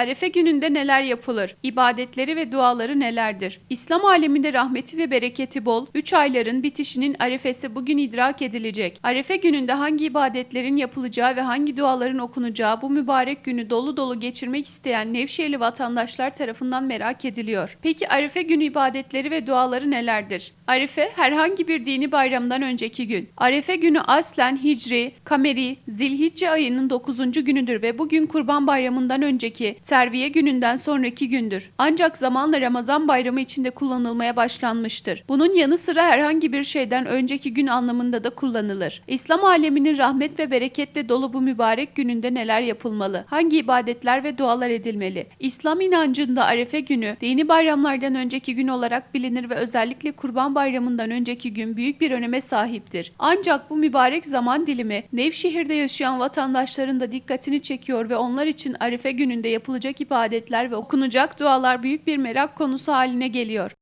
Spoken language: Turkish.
Arefe gününde neler yapılır? İbadetleri ve duaları nelerdir? İslam aleminde rahmeti ve bereketi bol, 3 ayların bitişinin arefesi bugün idrak edilecek. Arefe gününde hangi ibadetlerin yapılacağı ve hangi duaların okunacağı bu mübarek günü dolu dolu geçirmek isteyen Nevşehirli vatandaşlar tarafından merak ediliyor. Peki Arefe günü ibadetleri ve duaları nelerdir? Arefe herhangi bir dini bayramdan önceki gün. Arefe günü aslen Hicri, Kameri, Zilhicce ayının 9. günüdür ve bugün Kurban Bayramı'ndan önceki Terviye gününden sonraki gündür. Ancak zamanla Ramazan Bayramı içinde kullanılmaya başlanmıştır. Bunun yanı sıra herhangi bir şeyden önceki gün anlamında da kullanılır. İslam aleminin rahmet ve bereketle dolu bu mübarek gününde neler yapılmalı? Hangi ibadetler ve dualar edilmeli? İslam inancında Arefe günü dini bayramlardan önceki gün olarak bilinir ve özellikle Kurban Bayramı'ndan önceki gün büyük bir öneme sahiptir. Ancak bu mübarek zaman dilimi Nevşehir'de yaşayan vatandaşların da dikkatini çekiyor ve onlar için Arife gününde yapılacak ibadetler ve okunacak dualar büyük bir merak konusu haline geliyor.